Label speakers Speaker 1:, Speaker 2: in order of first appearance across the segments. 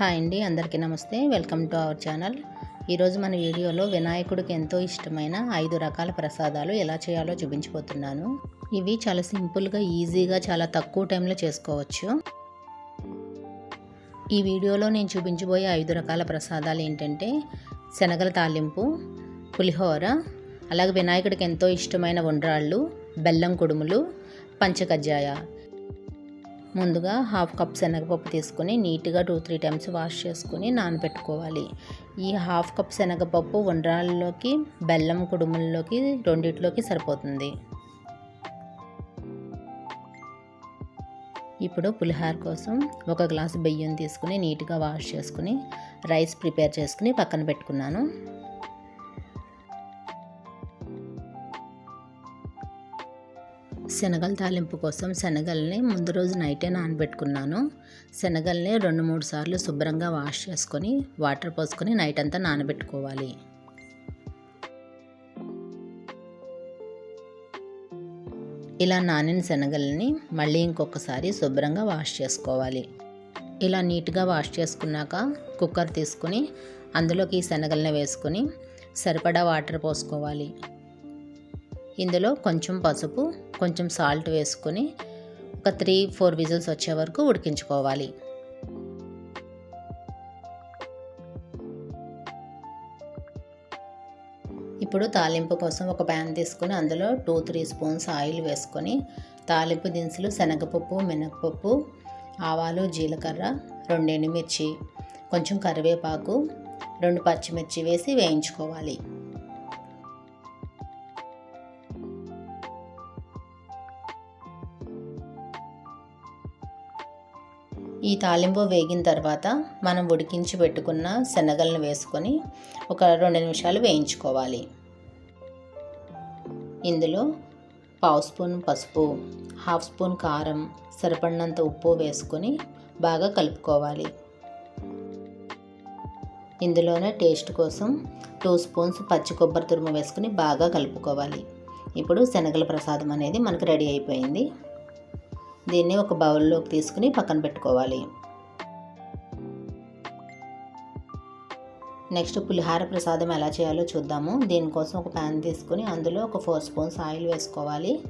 Speaker 1: Hi అండి అందరికీ నమస్తే. Welcome to our channel. ఈరోజు మన వీడియోలో వినాయకుడికి ఎంతో ఇష్టమైన ఐదు రకాల ప్రసాదాలు ఎలా చేయాలో చూపించిపోతున్నాను ఇవి చాలా సింపుల్గా ఈజీగా చాలా తక్కువ టైంలో చేసుకోవచ్చు. ఈ వీడియోలో నేను చూపించబోయే ఐదు రకాల ప్రసాదాలు ఏంటంటే శనగల తాలింపు పులిహోర అలాగే వినాయకుడికి ఎంతో ఇష్టమైన ఉండ్రాళ్ళు బెల్లం కుడుములు పంచకజ్జాయ ముందుగా హాఫ్ కప్ శనగపప్పు తీసుకొని నీట్గా టూ త్రీ టైమ్స్ వాష్ చేసుకుని నానబెట్టుకోవాలి. ఈ హాఫ్ కప్ శనగపప్పు వండ్రాల్లోకి బెల్లం కుడుముల్లోకి రెండిట్లోకి సరిపోతుంది. ఇప్పుడు పులిహార కోసం ఒక గ్లాసు బియ్యం తీసుకుని నీట్గా వాష్ చేసుకుని రైస్ ప్రిపేర్ చేసుకుని పక్కన పెట్టుకున్నాను. శనగల తాలింపు కోసం శనగల్ని ముందు రోజు నైటే నానబెట్టుకున్నాను. శనగల్ని రెండు మూడు సార్లు శుభ్రంగా వాష్ చేసుకొని వాటర్ పోసుకొని నైట్ అంతా నానబెట్టుకోవాలి. ఇలా నానిన శనగల్ని మళ్ళీ ఇంకొకసారి శుభ్రంగా వాష్ చేసుకోవాలి. ఇలా నీట్గా వాష్ చేసుకున్నాక కుక్కర్ తీసుకుని అందులోకి ఈ శనగల్ని వేసుకొని సరిపడా వాటర్ పోసుకోవాలి. ఇందులో కొంచెం పసుపు కొంచెం సాల్ట్ వేసుకొని ఒక త్రీ ఫోర్ విజిల్స్ వచ్చే వరకు ఉడికించుకోవాలి. ఇప్పుడు తాలింపు కోసం ఒక ప్యాన్ తీసుకొని అందులో టూ త్రీ స్పూన్స్ ఆయిల్ వేసుకొని తాలింపు దినుసులు శనగపప్పు మినప్పప్పు ఆవాలు జీలకర్ర రెండు ఎండుమిర్చి కొంచెం కరివేపాకు రెండు పచ్చిమిర్చి వేసి వేయించుకోవాలి. ఈ తాలింపు వేగిన తర్వాత మనం ఉడికించి పెట్టుకున్న శనగలను వేసుకొని ఒక రెండు నిమిషాలు వేయించుకోవాలి. ఇందులో పావు స్పూన్ పసుపు హాఫ్ స్పూన్ కారం సరిపడినంత ఉప్పు వేసుకొని బాగా కలుపుకోవాలి. ఇందులోనే టేస్ట్ కోసం టూ స్పూన్స్ పచ్చి కొబ్బరి తురుము వేసుకుని బాగా కలుపుకోవాలి. ఇప్పుడు శనగల ప్రసాదం అనేది మనకు రెడీ అయిపోయింది. దీన్ని ఒక బౌల్లోకి తీసుకుని పక్కన పెట్టుకోవాలి. నెక్స్ట్ పులిహార ప్రసాదం ఎలా చేయాలో చూద్దాము. దీనికోసం ఒక ప్యాన్ తీసుకుని అందులో ఒక ఫోర్ స్పూన్స్ ఆయిల్ వేసుకోవాలి.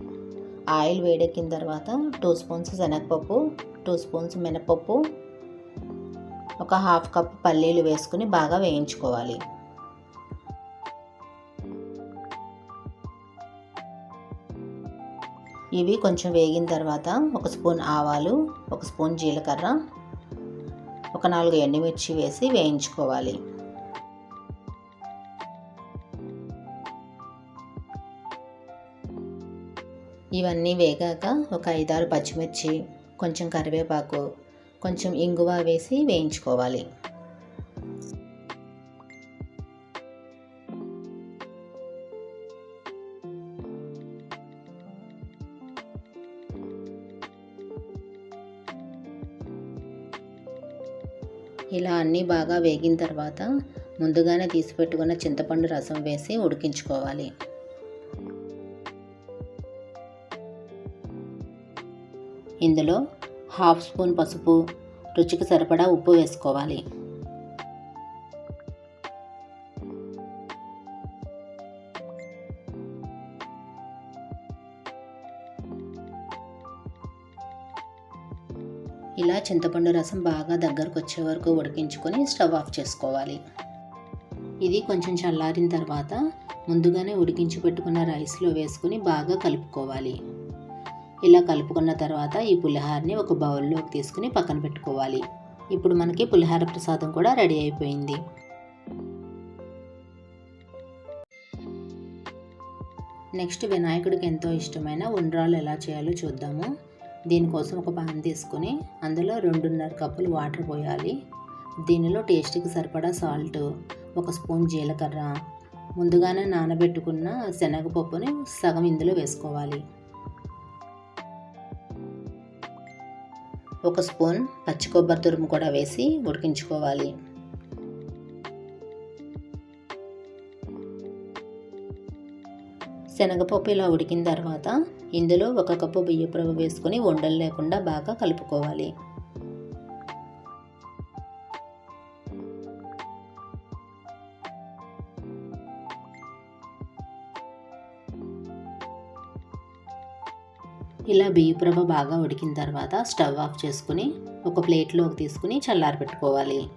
Speaker 1: ఆయిల్ వేడెక్కిన తర్వాత టూ స్పూన్స్ శనగపప్పు టూ స్పూన్స్ మినపప్పు ఒక హాఫ్ కప్ పల్లీలు వేసుకుని బాగా వేయించుకోవాలి. ఇవి కొంచెం వేగిన తర్వాత ఒక స్పూన్ ఆవాలు ఒక స్పూన్ జీలకర్ర ఒక నాలుగు ఎండుమిర్చి వేసి వేయించుకోవాలి. ఇవన్నీ వేగాక ఒక ఐదారు పచ్చిమిర్చి కొంచెం కరివేపాకు కొంచెం ఇంగువ వేసి వేయించుకోవాలి. ఇలా అన్నీ బాగా వేగిన తర్వాత ముందుగానే తీసి పెట్టుకున్న చింతపండు రసం వేసి ఉడికించుకోవాలి. ఇందులో హాఫ్ స్పూన్ పసుపు రుచికి సరిపడా ఉప్పు వేసుకోవాలి. ఇలా చింతపండు రసం బాగా దగ్గరకు వచ్చే వరకు ఉడికించుకొని స్టవ్ ఆఫ్ చేసుకోవాలి. ఇది కొంచెం చల్లారిన తర్వాత ముందుగానే ఉడికించి పెట్టుకున్న రైస్లో వేసుకుని బాగా కలుపుకోవాలి. ఇలా కలుపుకున్న తర్వాత ఈ పులిహారని ఒక బౌల్లోకి తీసుకుని పక్కన పెట్టుకోవాలి. ఇప్పుడు మనకి పులిహార ప్రసాదం కూడా రెడీ అయిపోయింది. నెక్స్ట్ వినాయకుడికి ఎంతో ఇష్టమైన ఉండ్రాలు ఎలా చేయాలో చూద్దాము. దీనికోసం ఒక పాన్ తీసుకొని అందులో రెండున్నర కప్పులు వాటర్ పోయాలి. దీనిలో టేస్ట్కి సరిపడా సాల్ట్ ఒక స్పూన్ జీలకర్ర ముందుగానే నానబెట్టుకున్న శనగపప్పుని సగం ఇందులో వేసుకోవాలి. ఒక స్పూన్ పచ్చి కొబ్బరి తురుము కూడా వేసి ఉడికించుకోవాలి. శనగపప్పు ఇలా ఉడికిన తర్వాత ఇందులో ఒక కప్పు బియ్యప్రవ్వ వేసుకొని ఉండలు లేకుండా బాగా కలుపుకోవాలి. ఇలా బియ్యప్రవ్వ బాగా ఉడికిన తర్వాత స్టవ్ ఆఫ్ చేసుకుని ఒక ప్లేట్లోకి తీసుకుని చల్లారి పెట్టుకోవాలి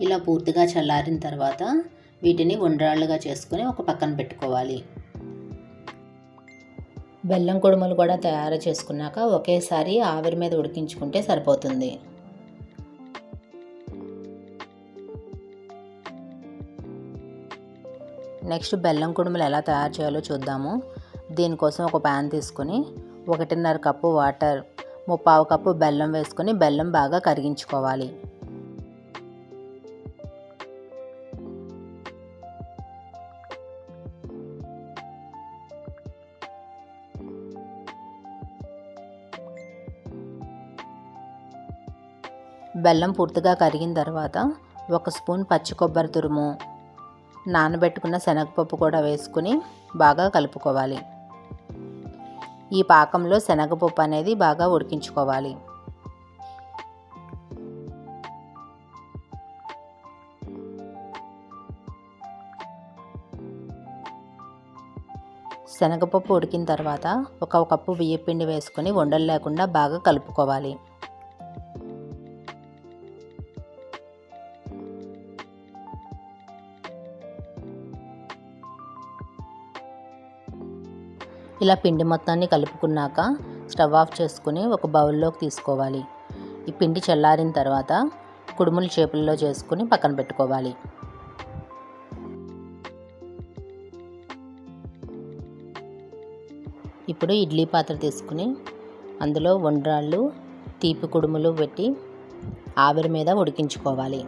Speaker 1: ఇలా పూర్తిగా చల్లారిన తర్వాత వీటిని ఉండ్రాళ్ళుగా చేసుకుని ఒక పక్కన పెట్టుకోవాలి. బెల్లం కుడుములు కూడా తయారు చేసుకున్నాక ఒకేసారి ఆవిరి మీద ఉడికించుకుంటే సరిపోతుంది. నెక్స్ట్ బెల్లం కుడుములు ఎలా తయారు చేయాలో చూద్దాము. దీనికోసం ఒక ప్యాన్ తీసుకొని ఒకటిన్నర కప్పు వాటర్ ముప్పావు కప్పు బెల్లం వేసుకొని బెల్లం బాగా కరిగించుకోవాలి. బెల్లం పూర్తిగా కరిగిన తర్వాత ఒక స్పూన్ పచ్చి కొబ్బరి తురుము నానబెట్టుకున్న శనగపప్పు కూడా వేసుకుని బాగా కలుపుకోవాలి. ఈ పాకంలో శనగపప్పు అనేది బాగా ఉడికించుకోవాలి. శనగపప్పు ఉడికిన తర్వాత ఒక కప్పు బియ్యపిండి వేసుకొని ఉండలు లేకుండా బాగా కలుపుకోవాలి. ఇలా పిండి మొత్తాన్ని కలుపుకున్నాక స్టవ్ ఆఫ్ చేసుకుని ఒక బౌల్లోకి తీసుకోవాలి. ఈ పిండి చల్లారిన తర్వాత కుడుములు చేపల్లో చేసుకుని పక్కన పెట్టుకోవాలి. ఇప్పుడు ఇడ్లీ పాత్ర తీసుకుని అందులో వండ్రాళ్ళు తీపి కుడుములు పెట్టి ఆవిరి మీద ఉడికించుకోవాలి.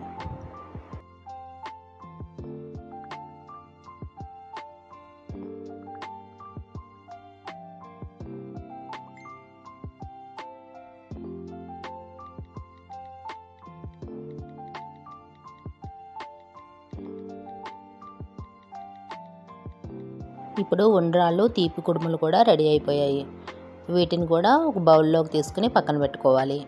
Speaker 1: ఇప్పుడు ఉండ్రాళ్ళు తీపి కుడుములు కూడా రెడీ అయిపోయాయి. వీటిని కూడా ఒక బౌల్లోకి తీసుకుని పక్కన పెట్టుకోవాలి.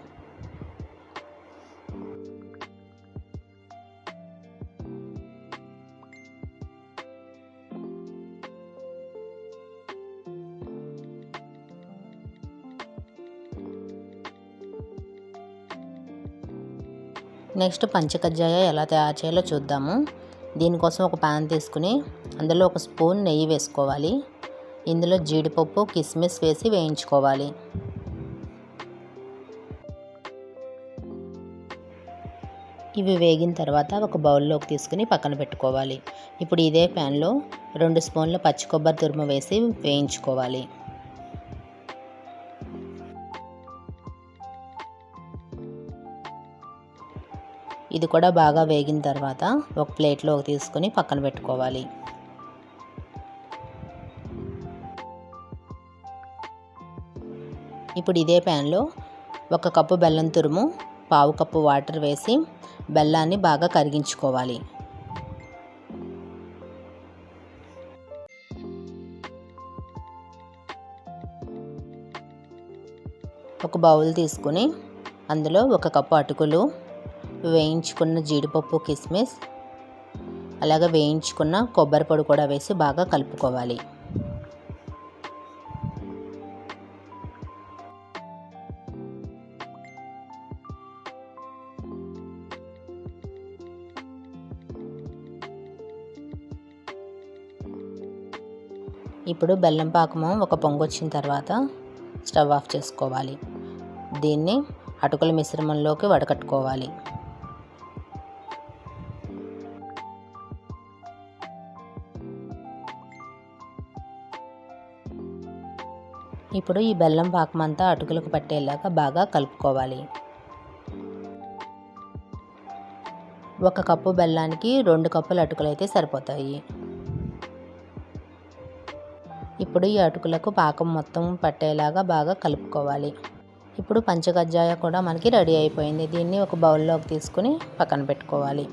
Speaker 1: నెక్స్ట్ పంచకజ్జాయ ఎలా తయారు చేయాలో చూద్దాము. దీనికోసం ఒక పాన్ తీసుకుని అందులో ఒక స్పూన్ నెయ్యి వేసుకోవాలి. ఇందులో జీడిపప్పు కిస్మిస్ వేసి వేయించుకోవాలి. ఇవి వేగిన తర్వాత ఒక బౌల్లోకి తీసుకుని పక్కన పెట్టుకోవాలి. ఇప్పుడు ఇదే ప్యాన్లో రెండు స్పూన్ల పచ్చి కొబ్బరి తురుము వేసి వేయించుకోవాలి. ఇది కూడా బాగా వేగిన తర్వాత ఒక ప్లేట్లో తీసుకుని పక్కన పెట్టుకోవాలి. ఇప్పుడు ఇదే ప్యాన్లో ఒక కప్పు బెల్లం తురుము పావు కప్పు వాటర్ వేసి బెల్లాన్ని బాగా కరిగించుకోవాలి. ఒక బౌల్ తీసుకుని అందులో ఒక కప్పు అటుకులు వేయించుకున్న జీడిపప్పు కిస్మిస్ అలాగే వేయించుకున్న కొబ్బరి పొడి కూడా వేసి బాగా కలుపుకోవాలి. ఇప్పుడు బెల్లం పాకము ఒక పొంగు వచ్చిన తర్వాత స్టవ్ ఆఫ్ చేసుకోవాలి. దీన్ని అటుకుల మిశ్రమంలోకి వడకట్టుకోవాలి. ఇప్పుడు ఈ బెల్లం పాకం అంతా అటుకులకు పట్టేలాగా బాగా కలుపుకోవాలి. ఒక కప్పు బెల్లానికి రెండు కప్పులు అటుకులు అయితే సరిపోతాయి. ఇప్పుడు ఈ అటుకులకు పాకం మొత్తం పట్టేలాగా బాగా కలుపుకోవాలి. ఇప్పుడు పంచగజ్జాయ కూడా మనకి రెడీ అయిపోయింది. దీన్ని ఒక బౌల్లోకి తీసుకుని పక్కన పెట్టుకోవాలి.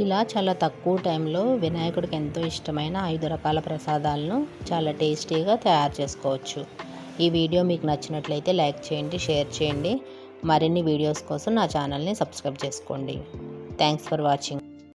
Speaker 1: ఇలా చాలా తక్కువ టైంలో వినాయకుడికి ఎంతో ఇష్టమైన ఐదు రకాల ప్రసాదాలను చాలా టేస్టీగా తయారు చేసుకోవచ్చు. ఈ వీడియో మీకు నచ్చినట్లయితే లైక్ చేయండి షేర్ చేయండి. మరిన్ని వీడియోస్ కోసం నా ఛానల్ని సబ్స్క్రైబ్ చేసుకోండి. Thanks for watching